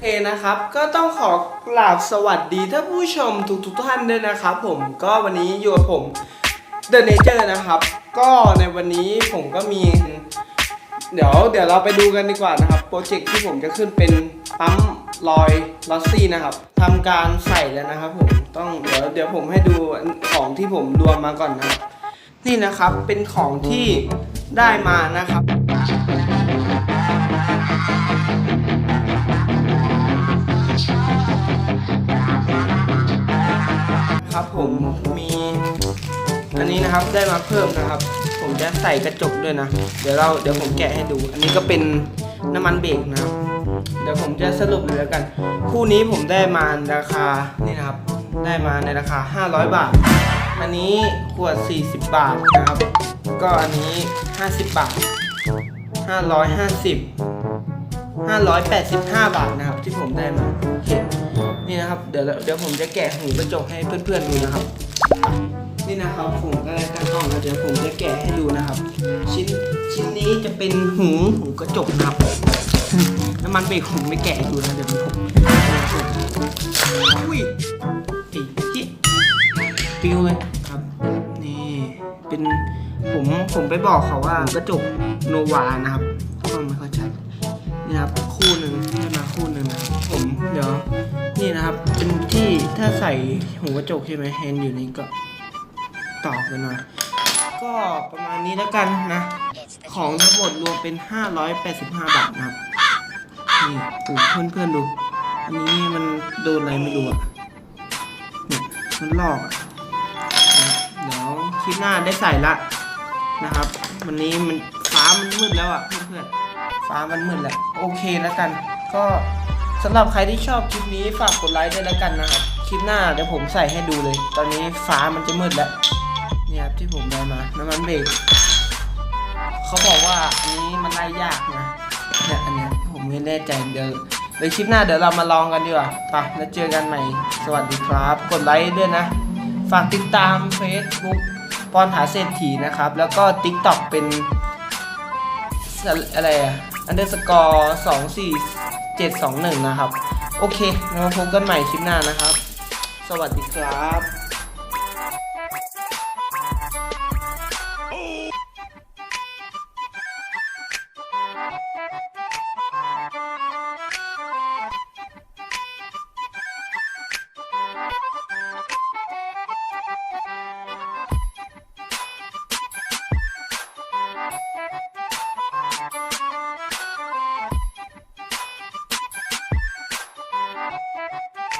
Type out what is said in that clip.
เคนะครับ ก็ต้องขอกราบสวัสดีท่านผู้ชมทุกทุกๆท่านด้วยนะครับ ผมก็วันนี้อยู่กับผม The Nature นะครับ ก็ในวันนี้ผมก็มี เดี๋ยวเดี๋ยวเราไปดูกันดีกว่านะครับโปรเจกต์ที่ผมจะขึ้นเป็นปั๊มลอยลอสซี่นะครับทำการใส่แล้วนะครับ ผมต้องเดี๋ยวเดี๋ยวผมให้ดูของที่ผมรวมมาก่อนนะครับ นี่นะครับเป็นของที่ได้มานะครับ ผมมีอันนี้นะครับได้มาเพิ่มนะครับ ผมจะใส่กระจกด้วยนะ เดี๋ยวเราเดี๋ยวผมแกะให้ดู อันนี้ก็เป็นน้ำมันเบรกนะครับ เดี๋ยวผมจะสรุปเลยแล้วกัน คู่นี้ผมได้มาราคานี่นะครับ ได้มาในราคา 500 บาท อันนี้ขวด 40 บาทนะครับ ก็อันนี้ 50 บาท 550 585 บาทนะครับ ที่ผมได้มาโอเคนี่ นะครับ เดี๋ยวเดี๋ยวผมจะแกะหูกระจกให้เพื่อนๆดูนะครับ นี่นะครับผมก็ได้ตั้งกล้องแล้วเดี๋ยวผมจะแกะให้ดูนะครับ ชิ้นชิ้นนี้จะเป็นหูหูกระจกนะครับน้ำมันเบรกผมไม่แกะให้ดูนะเดี๋ยวผมอุ้ยปีที่ปิวเลยครับนี่เป็นผมผมไปบอกเขาว่ากระจกโนวานะครับก็ไม่เข้าใจนี่นะครับคู่หนึ่งได้มาคู่หนึ่งนะผมเดี๋ยว นะครับ เป็นที่ถ้าใส่หูกระจกใช่ไหมเห็นอยู่นี่ก็ตอบไปหน่อยก็ประมาณนี้แล้วกันนะ ของทั้งหมดรวมเป็น 585 บาทนะครับ นี่ดูเพื่อนๆดู อันนี้มันโดนอะไรไม่รู้อะเนี่มันหลอกอะนะเดี๋ยวคลิปหน้าได้ใส่ละนะครับ วันนี้มันฟ้ามันมืดแล้วอะเพื่อนๆฟ้ามันมืดแล้ว โอเคแล้วกัน ก็ สำหรับใครที่ชอบคลิปนี้ฝากกดไลค์ด้วยแล้วกันนะครับ คลิปหน้าเดี๋ยวผมใส่ให้ดูเลย ตอนนี้ฟ้ามันจะมืดแล้ว เนี่ยครับที่ผมได้มา น้ำมันเบรกเขาบอกว่าอันนี้มันไล่ยากนะ เนี่ยอันเนี้ยผมไม่แน่ใจเดี๋ยวเดี๋ยวคลิปหน้าเดี๋ยวเรามาลองกันดีกว่าไปแล้วเจอกันใหม่ สวัสดีครับ กดไลค์ด้วยนะ ฝากติดตาม Facebook ปอนหาเศรษฐีนะครับ แล้วก็ TikTok เป็นอะไรอะอันเดอร์สกอร์สองสี่ เจ็ดสองหนึ่งนะครับ โอเค มาพบกันใหม่คลิปหน้านะครับ สวัสดีครับ